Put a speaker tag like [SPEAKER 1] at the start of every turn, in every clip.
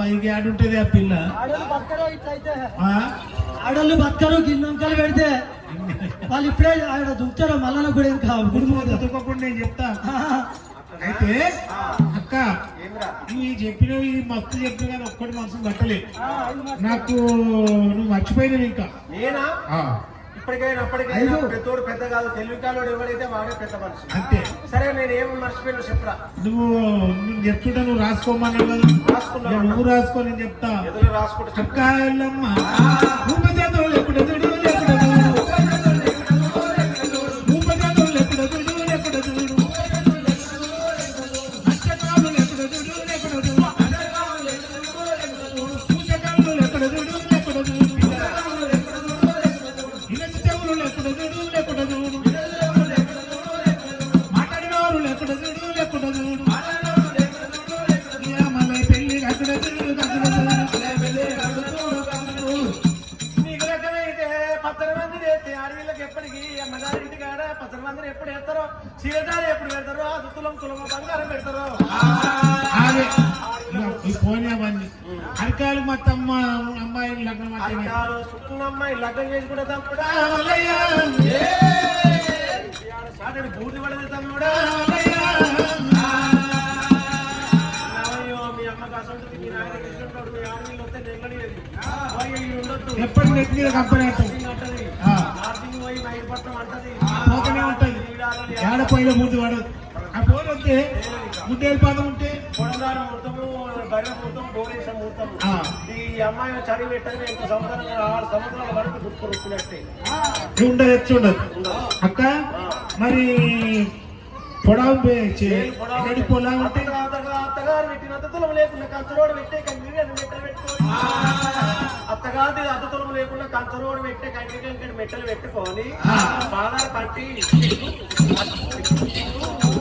[SPEAKER 1] అబ్బా ఇది ఆడుంటది ఆ పిల్ల.
[SPEAKER 2] ఆడోళ్ళు బతకరు గిన్నెంకలు పెడితే వాళ్ళు ఇప్పుడే ఆడ దుక్కుతారు మల్లన కూడా ఇంకా
[SPEAKER 1] దుఃఖకుండా నేను చెప్తా. అయితే అక్క
[SPEAKER 3] ఏమిరా
[SPEAKER 1] నువ్వు ఈ చెప్పినవి మస్తు చెప్పిన కానీ ఒక్కటి మనసు పట్టలే నాకు నువ్వు మర్చిపోయినవి ఇంకా.
[SPEAKER 3] నేనా?
[SPEAKER 1] ఆ,
[SPEAKER 3] ఇప్పటికైనా అప్పటికైనా పెద్దోడు పెద్ద కాదు తెలివికాలోడు ఎవడైతే వాడే పెద్ద మనిషి.
[SPEAKER 1] అంతే.
[SPEAKER 3] సరే నేను ఏమి మర్చిపోయినా చెప్పరా
[SPEAKER 1] నువ్వు నువ్వు చెప్తుంటే నువ్వు రాసుకోమన్నావు కదా?
[SPEAKER 3] రాసుకున్నా
[SPEAKER 1] నువ్వు రాసుకో నేను చెప్తా.
[SPEAKER 3] ఎదురు రాసుకుంటే చెప్పు.
[SPEAKER 1] మాట్లాడినవారు ఎప్పుడెదుడు ఎప్పుడెదుడు మళ్ళీ పెళ్ళి ఎప్పుడెదుడు
[SPEAKER 3] నీకు రకమైతే పచ్చడి మంది చేస్తే అడవిళ్ళకి ఎప్పటికి అమ్మగారి ఇంటి కాడ పచ్చడి మందిని ఎప్పుడు వేస్తారో? చీరదారి ఎప్పుడు పెడతారో అది తులం తులమ బంగారం పెడతారో?
[SPEAKER 1] అదే. ఈ ఫోన్ అవన్నీ. అరకాలు మా తమ్మ అమ్మాయి లగ్నం అంటే
[SPEAKER 3] అక్కాలు చుట్టూ అమ్మాయి లగ్నం చేసుకుంటే
[SPEAKER 1] పోతూనే ఉంటది ఏడ పోయిన బుద్ధి పడదు. ఆ ఫోన్ వస్తే ముద్దేలు పాదం ఉంటే ఉండదు ఉండదు. అక్క మరి పొడవు ఎక్కడి పొలా ఉంటే?
[SPEAKER 3] అత్తగారు పెట్టిన అత్తతులం లేకుండా కంచరోడు పెట్టే కంకి కంకి మెట్టలు పెట్టుకొని. బాగా పట్టి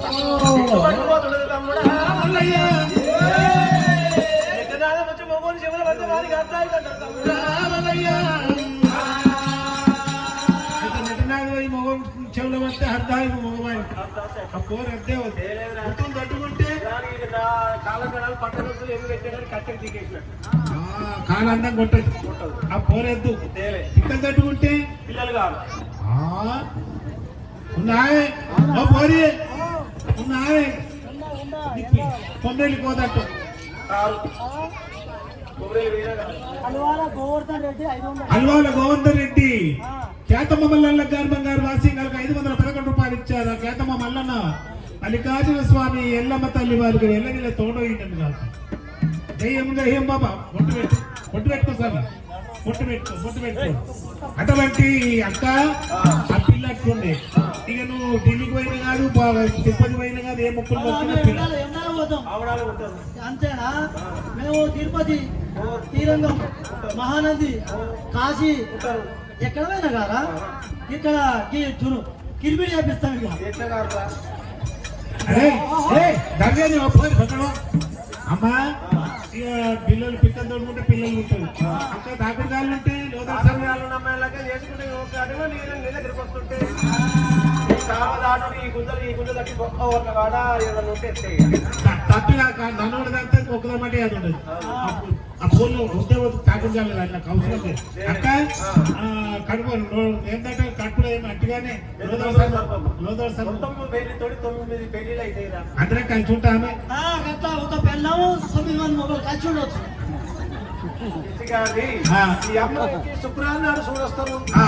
[SPEAKER 1] ఓ,
[SPEAKER 3] పట్టుకోతుండదు తమ్ముడా వచ్చి మొగోని చెవులు పడితే వారికి అర్థాయి
[SPEAKER 1] చెవులు వస్తే అర్ధాయి మగవాయి ఆ పోరు అద్దే వద్దు తట్టుకుంటే
[SPEAKER 3] కాలం కడాలు పట్టణస్తులు ఎన్ని పెట్టాడని కట్టెలు దిగేసినట్టు
[SPEAKER 1] ఆ, కాలంతా కొట్టదు ఆ పోరెద్దు.
[SPEAKER 3] తేలే.
[SPEAKER 1] ఇక్కడ తట్టుకుంటే
[SPEAKER 3] పిల్లలు కాదు
[SPEAKER 1] ఆ, ఉన్నాయే ఓ పోరి. ఉన్నాయే పొందేలి పోదట్టు.
[SPEAKER 3] కాదు కాదు.
[SPEAKER 2] అలవాల గోవర్ధన్ రెడ్డి
[SPEAKER 1] కేతమ్మ మల్లన్న గర్భం గారు వాసి గారికి ఐదు వందల పదకొండు రూపాయలు ఇచ్చారు. ఆ కేతమ్మ మల్లన్న మల్లికార్జున స్వామి ఎల్లమ్మ తల్లి వారికి ఎల్లగిల్ల తోడయిందండి నాకు దయ్యం దయ్యం బాబా బొట్టు పెట్టు బొట్టు పెట్టుకో సార్. బొట్టు పెట్టుకో బొట్టు పెట్టుకో. అటువంటి అక్క ఆ పిల్ల అట్లుండే ఇక నువ్వు ఢిల్లీకి పోయిన కాదు బా- తిరుపతి పోయిన కాదు ఏ మొక్కులు
[SPEAKER 2] అంతేనా? మేము తిరుపతి శ్రీరంగం మహానది కాశీ ఎక్కడ పోయినా కాదా? ఇక్కడ కిరిమిడి చేపిస్తాం ఇక.
[SPEAKER 1] ఏ అమ్మా ఇక పిల్లలు పిక్కలు తోడుకుంటే పిల్లలు ఉంటారు అక్క దాకుడు కాళ్ళు ఉంటే
[SPEAKER 3] అమ్మాయిలాగా చేసుకుంటే ఒక అడుగు నేను నీ దగ్గరికి వస్తుంటే ఈ గుంజలు ఈ గుంజలు తట్టి గొప్ప ఒక కాడ ఏదైనా ఉంటే.
[SPEAKER 1] తట్టుగా నన్నోడు దాంతో ఒకదమంటే అది ఉండదు. ఫోన్లో ఉంటే తాకుడు కాలేదు అట్లా కౌన్సిలర్ అక్క ఆ, కడుపు ఏంటంటే కడుపులో ఏమి అట్టుగానే అందరం కలిసి ఉంటామే
[SPEAKER 2] పెళ్ళము తొమ్మిది మంది మొబైల్ కలిసి ఉండొచ్చు.
[SPEAKER 3] శుక్రవారం నాడు చూడొస్తారు
[SPEAKER 1] ఆ,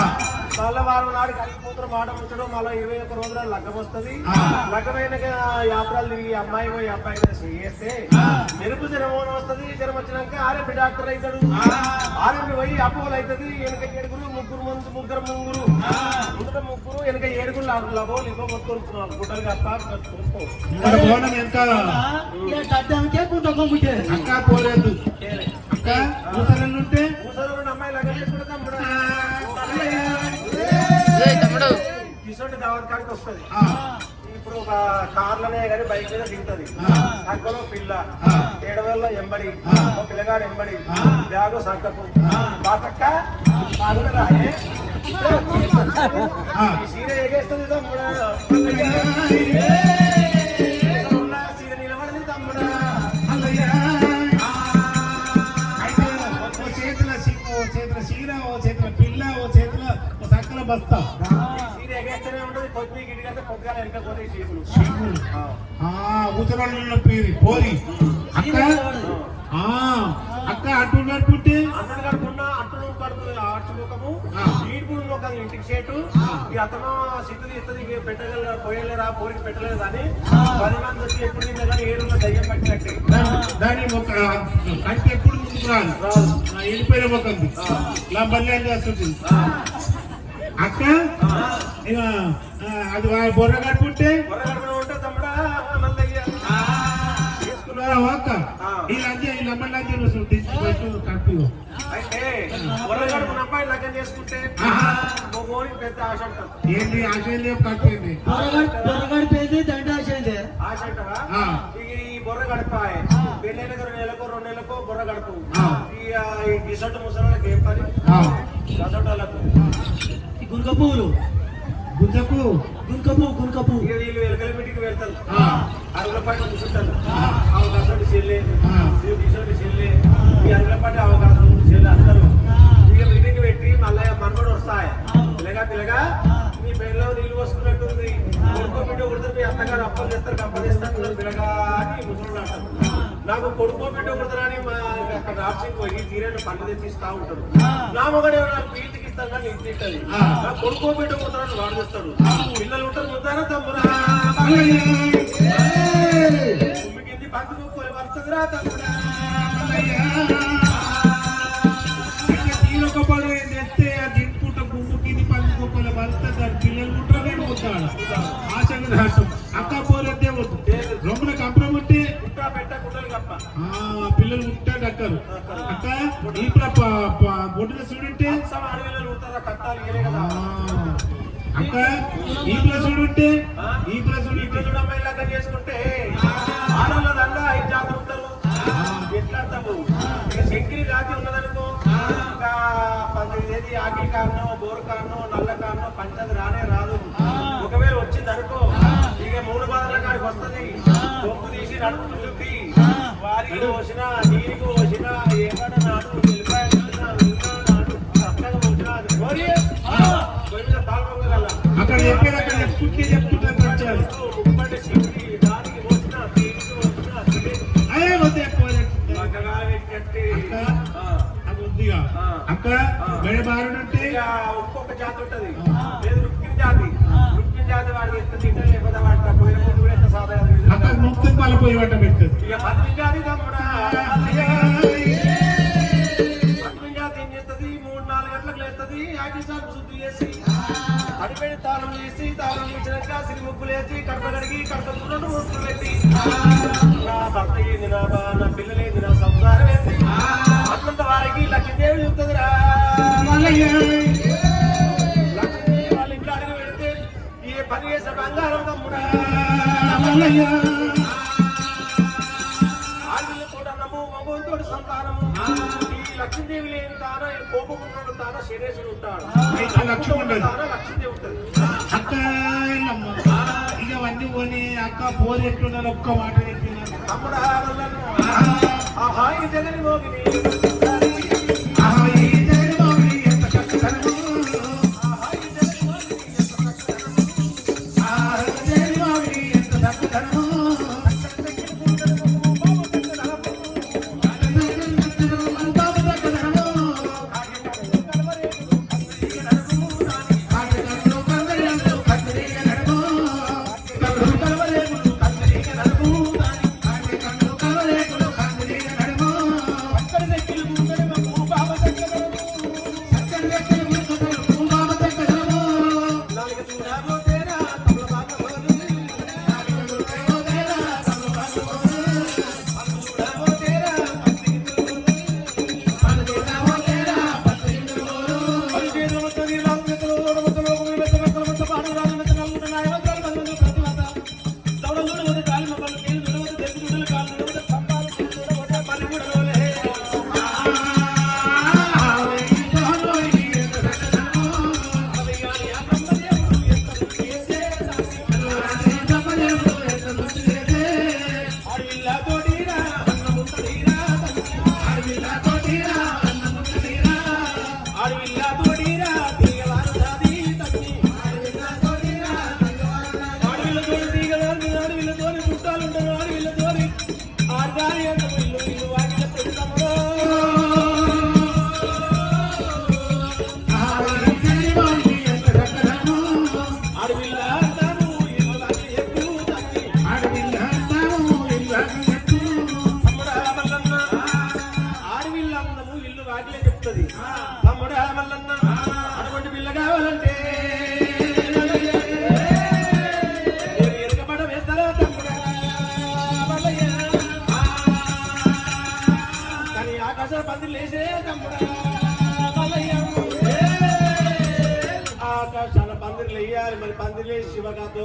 [SPEAKER 3] మళ్ళా వారం నాడు కలిగిపోతారు మాట ముచ్చడం మళ్ళీ ఇరవై ఒక్క రోజుల లగ్గం వస్తుంది.
[SPEAKER 1] ఆ.
[SPEAKER 3] లగ్గమైన యాత్రలు తిరిగి అమ్మాయి పోయి అబ్బాయి చేస్తే మెరుపు జ్వరం వస్తుంది. జ్వరం వచ్చినాక ఆర్ఎంపి డాక్టర్ అవుతాడు ఆర్ఎంపి పోయి అపోలు అవుతుంది వెనక ఏడుగురు ముగ్గురు ముందు ముగ్గురు ముగ్గురు ముందర ముగ్గురు వెనక ఏడుగురు లభోలు ఇవ్వ కొట్టుకుంటున్నారు గుడ్డలు కప్ప కొట్టుకో
[SPEAKER 1] ఇక్కడ పోవడం ఎంత?
[SPEAKER 2] ఇక గడ్డంకే కుంట కొమ్ముకే
[SPEAKER 1] అక్క పోలేదు. ఉంటే?
[SPEAKER 3] లగ్గం చేసుకుంటే తమ్ముడు? కిషోర్ దావత్ కాడికి వస్తుంది.
[SPEAKER 1] ఆ,
[SPEAKER 3] ఇప్పుడు ఒక కార్లనే కానీ బైక్ మీద దిగుతుంది. అక్కడ పిల్ల.
[SPEAKER 1] ఆ.
[SPEAKER 3] ఏడవేళ్ళ ఎంబడి.
[SPEAKER 1] ఆ.
[SPEAKER 3] ఒక పిల్లగాడు ఎంబడి.
[SPEAKER 1] ఆ.
[SPEAKER 3] బ్యాగు సంకకు. బాతక్క చీర ఎగేస్తుంది కడుపున్నా అతను కడుపుతుంది ఆర్చి ముఖము
[SPEAKER 1] ఆ.
[SPEAKER 3] ఈడుపుడు ముఖం ఇంటికి చేటు అతను సిగ్గు తీస్తుంది ఇక పెట్టగల పోయలేరా పోరికి పెట్టలేదు అని పది మంది వచ్చి ఎప్పుడు నిన్న కానీ ఏడులో దయ్యం పట్టినట్టే
[SPEAKER 1] దాని- ఒక కంటి ఎప్పుడు ముందుకు. ఆ, వెళ్ళిపోయిన ఇలా మళ్ళీ ఏం చేస్తుంది అక్క? అది బొర్ర కట్టుకుంటే అక్క?
[SPEAKER 3] ఆ.
[SPEAKER 1] ఈ లంజ ఈ లంబ తీసుకుపోయి కట్టు
[SPEAKER 3] అయితే బొర్ర కడుపున అబ్బాయి లగ్గం చేసుకుంటే పెద్ద ఆశ
[SPEAKER 1] ఏంటి ఆశయం కట్టింది
[SPEAKER 2] దొరగడిపోయింది దండ ఆశైంది
[SPEAKER 3] ఆశ అంటారా?
[SPEAKER 1] ఆ.
[SPEAKER 3] ఇక ఈ బొర్ర గడపాయ పెళ్ళైన నెలకు రెండు నెలలకు బొర్ర గడుపు
[SPEAKER 1] ఆ.
[SPEAKER 3] ఇక ఈ గిసొట్టు ముసలికి ఏం పని?
[SPEAKER 2] గుంక పువ్వులు
[SPEAKER 1] గుంజకు
[SPEAKER 2] గుంక పువ్వు గుంక పువ్వు
[SPEAKER 3] ఇక వీళ్ళు ఎలకల మీటికి వెళ్తారు. అరుగుల పాటు కూర్చుంటారు గసొట్టు చెల్లి గిసొట్టు చెల్లి ఈ అరుగుల పాటు అవకాశం చెల్లి అందరూ. ఇక మీటింగ్ పెట్టి మళ్ళీ మనబడి వస్తాయి. పిల్లగా పిల్లగా మీ పెళ్ళలో నీళ్ళు పోసుకున్నట్టుంది. కొడుకో బిడ్డ కొడుతారు మీ అత్తగారు అప్పలు చేస్తారు అప్పలు చేస్తారు పిల్లగా అని ముసలు అంటారు. నాకు కొడుకో బిడ్డ కొడుతారని మా అక్కడ రాష్ట్రం పోయి తీరేను పండ్లు తెచ్చిస్తా ఉంటారు. నా మొగడు నాకు ఇస్తాను కానీ ఇంటి. నా కొడుకో బిడ్డ కొడుతారని వాడు చేస్తాడు. పిల్లలు ఉంటారు ముద్దారా తమ్మురా కింది పండు ముక్కలు వస్తుందిరా తమ్ముడా.
[SPEAKER 1] పిల్లలు ఉంటారే పోతాడు? ఆశగా రాష్ట్రం అక్క పోలేదే వద్దు. రొమ్మన ఆ పిల్లలు ఉంటాడు అక్కరు అక్క ఈ బొడ్డున చూడుంటే అక్క ఈ ప్లస్ చూడుంటే ఈ ప్లస్
[SPEAKER 3] ఈ పిల్లలు అమ్మాయి లగ్గం చేసుకుంటే ఆడవాళ్ళ దండ ఐదు ఉంటారు ఎట్లా అంటాము ఇక శంకిరి రాతి ఉన్నదనుకో ఇంకా ఏది ఆకి కారణం బోరు కారణం నల్ల కారణం పంచది రానే రాదు. ఒకవేళ వచ్చింది అనుకో ఇక మూడు బాధల కాడికి వస్తుంది. తీసి నడుపు చుట్టి వారికి పోసిన నీరికి ఆ.
[SPEAKER 1] అక్క మెడ బారుంటే
[SPEAKER 3] ఇక ఒక్కొక్క జాతి ఉంటది. లేదు రుక్కిన జాతి. రుక్కిన జాతి వాడికి ఎంత తింటే లేకపోతే వాడికి పోయిన ముందు కూడా ఎంత సాధారణ
[SPEAKER 1] అక్క ముక్తం పాలపోయి వంట పెడుతుంది
[SPEAKER 3] ఇక పత్ని జాతి తమ్ముడా పత్ని జాతి. ఏం చేస్తుంది? మూడు నాలుగు గంటలకు లేస్తుంది. యాకి సార్ శుద్ధి చేసి అడిపెడి తాళం చేసి తాళం చేసినాక సిరి ముగ్గులు వేసి కడప కడిగి కడప చూడండి ముగ్గులు పెట్టి. నా భర్త ఏంది నా బా- నా పిల్లలు ఏంది నా సంసారం వాళ్ళ ఇంట్లో అడుగు పెడితే ఏ పని చేసిన బంగారం తమ్ముడా మగవంతుడు సంతానము ఈ లక్ష్మీదేవి లేని తాన కోపమున్నాడు తాన శనేశ్వరుడు ఉంటాడు
[SPEAKER 1] లక్ష్మి ఉండదు.
[SPEAKER 3] తాన లక్ష్మీదేవి ఉంటుంది
[SPEAKER 1] అక్క. ఇక అవన్నీ పోనీ అక్క పోరు ఎట్లున్నారు ఒక్క మాట చెప్పినారు
[SPEAKER 3] తమ్ముడా హాయి జగని మోగిని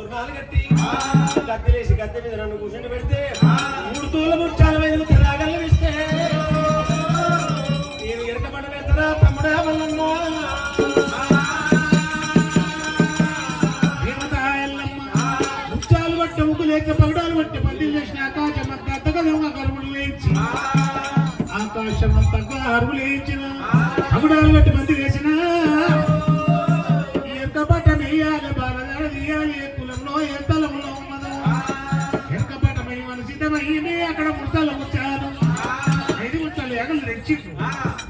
[SPEAKER 3] తూర్పాలు కట్టి గద్దెలేసి గద్దె మీద నన్ను కూర్చొని పెడితే మూడు తూల ముచ్చాల మీద రాగల్ని ఇస్తే నేను ఎరకబడ పెద్దరా తమ్ముడా
[SPEAKER 1] వల్లన్నా ముచ్చాలు లేక పగడాలు పట్టి పందిలు చేసిన ఆకాశం అంతా అంతగా గర్భులు లేచి ఆకాశం అంతగా అరువులు వేయించిన పగడాలు పట్టి మంది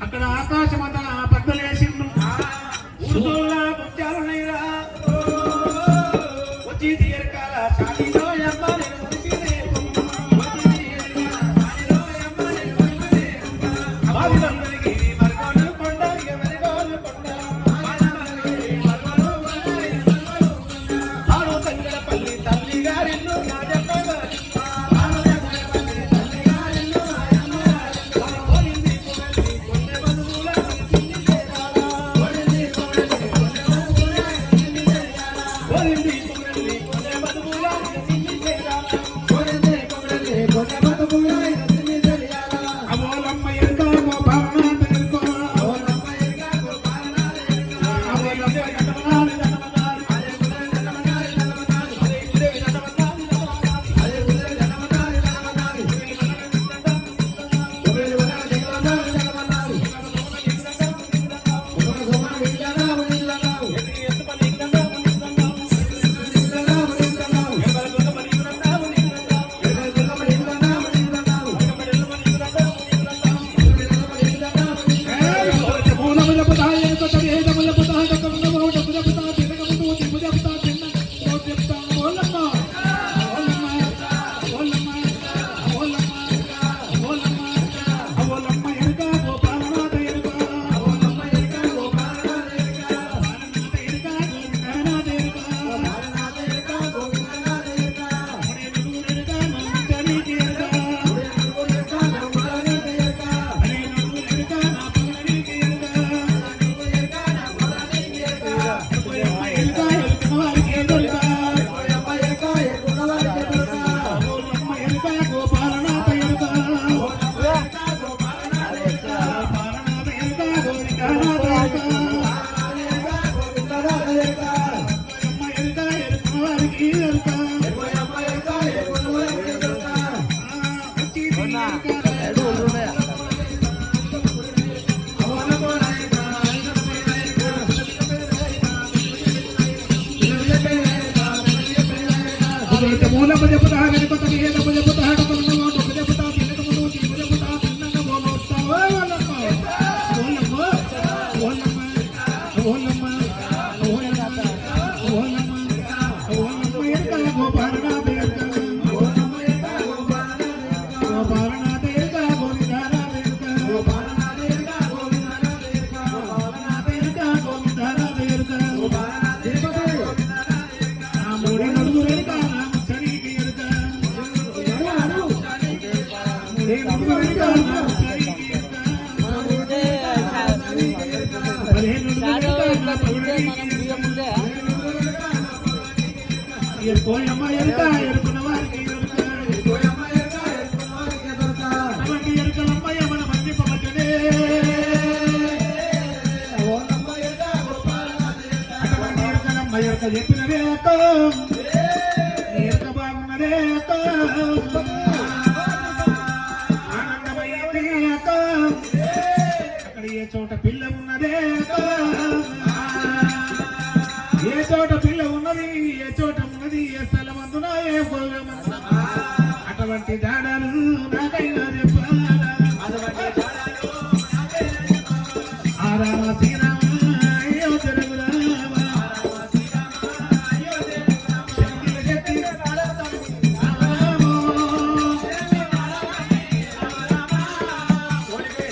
[SPEAKER 1] అక్కడ ఆకాశం ఎరక చెప్పినదే అక్క ఎరక బాగున్నదే అక్క ఆనందమైందే అక్కడ ఏ చోట పిల్ల ఉన్నదే అక్క ఏ చోట పిల్ల ఉన్నది ఏ చోట ఉన్నది ఏ స్థలం అందున ఏ అటువంటి దాడలు నాకైనా చెప్పాలా?
[SPEAKER 3] అటువంటి దాడాలు నాకైనా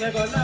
[SPEAKER 3] ಜಗನ್ನ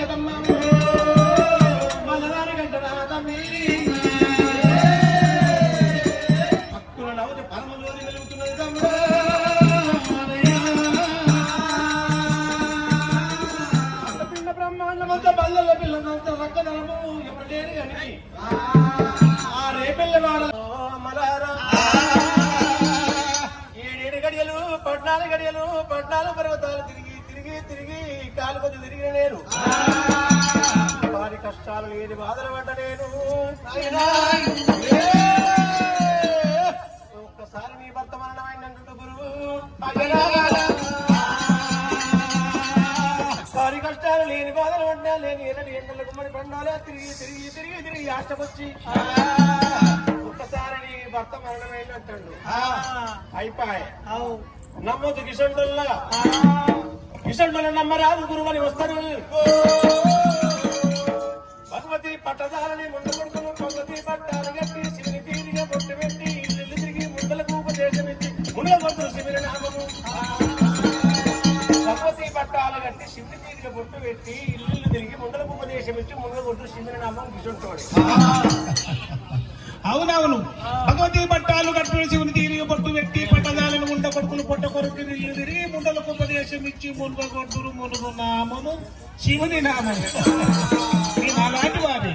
[SPEAKER 3] లేదమ్మా గంట రాదమ్మి పక్కుల నవ్వు బ్రహ్మాండమంతా బల్లల పిల్లలంత రక్కదనము ఎప్పుడు లేని ఆ రేపెల్లవాడ మలహారా ఏడేడు గడియలు పట్నాల గడియలు పద్నాలుగు పర్వతాలు తిరిగి తిరిగి తిరిగి కాలు కొంచెం తిరిగిన నేను. లేని బాధల వంట నేను. ఒక్కసారి నీ భర్త మరణమైనందుకు గురువు సారి కష్టాలు లేని బాధలు వండా లేని ఎన్నటి ఎండల గుమ్మడి పండాలా తిరిగి తిరిగి తిరిగి తిరిగి ఆశపచ్చి. ఒక్కసారి నీ భర్త మరణమైంది అంటాడు అయిపోయి నమ్మదు కిషన్ డొల్లా కిషన్ డొల్ల నమ్మరాదు గురువు అని వస్తారు బాసుమతి పట్టదాలని ముండగొడుకును పొంగతి పట్టాలు కట్టి శివుని తీరిగా బొట్టు పెట్టి ఇల్లు తిరిగి ముండలకు ఉపదేశమిచ్చి ముండగొడుకు శివుని నామము. సంపతి పట్టాలు కట్టి శివుని తీరిగా బొట్టు పెట్టి ఇల్లు తిరిగి ముండలకు ఉపదేశమిచ్చి ముండగొడుకు శివుని నామం విసుంటాడు
[SPEAKER 1] అవునవును. భగవతి పట్టాలు కట్టుకుని శివుని తీరిగి పట్టు పెట్టి పట్టదాలను ముండ కొడుకులు పొట్ట కొరకు నిల్లు తిరిగి ముండలకు ఉపదేశం ఇచ్చి మునుగ కొడుకులు మునుగు నామము శివుని నామము. ఈ నాలాంటి వారి.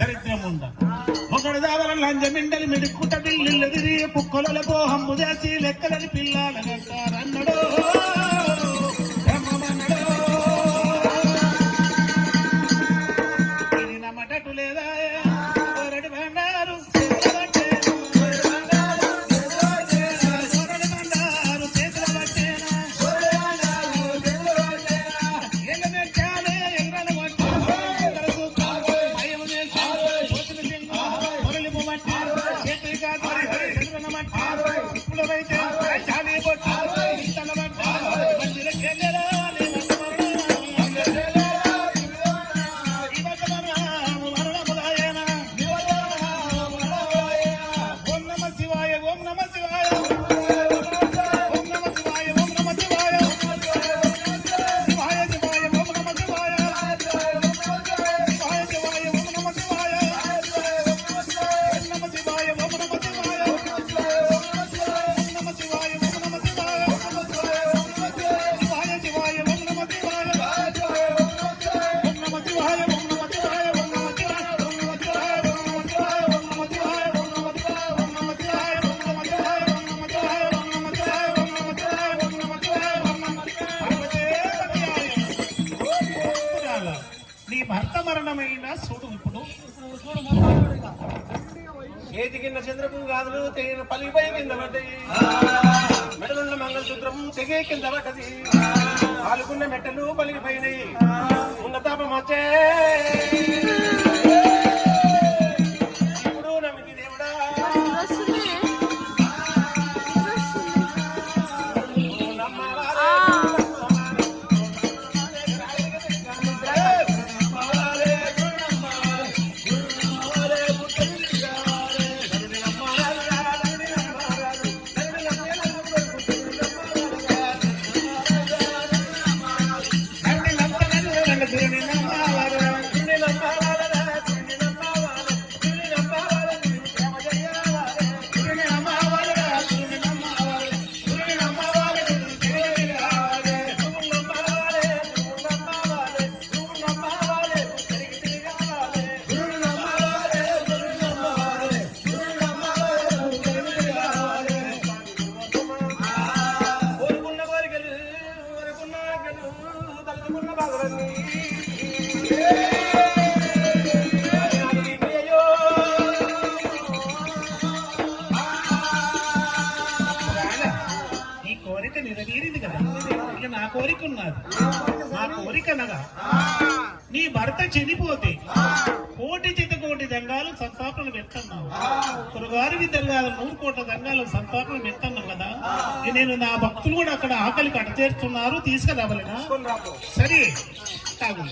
[SPEAKER 1] దరిద్రముండ ఒకడు దావరం లంజమిండలి మెడుక్కుట బిల్లు తిరిగి పుక్కలలో హమ్ము చేసి లెక్కలని పిల్లలగంటారన్నడో బ్రహ్మమన్నడో
[SPEAKER 3] పాదలు గాదులు పలిపై కింద పడ్డాయి మెడలున్న మంగళసూత్రం తెగే కింద పడ్డది పాల్గొన్న మెట్టలు పలిగిపోయినాయి
[SPEAKER 1] కురగారి దంగాలు నూరు కోట్ల దంగాలు సంతాపన పెడుతున్నావు కదా. నేను నా భక్తులు కూడా అక్కడ ఆకలి కట్ట చేస్తున్నారు తీసుకురావాలినా
[SPEAKER 3] రాపో.
[SPEAKER 1] సరే తాగు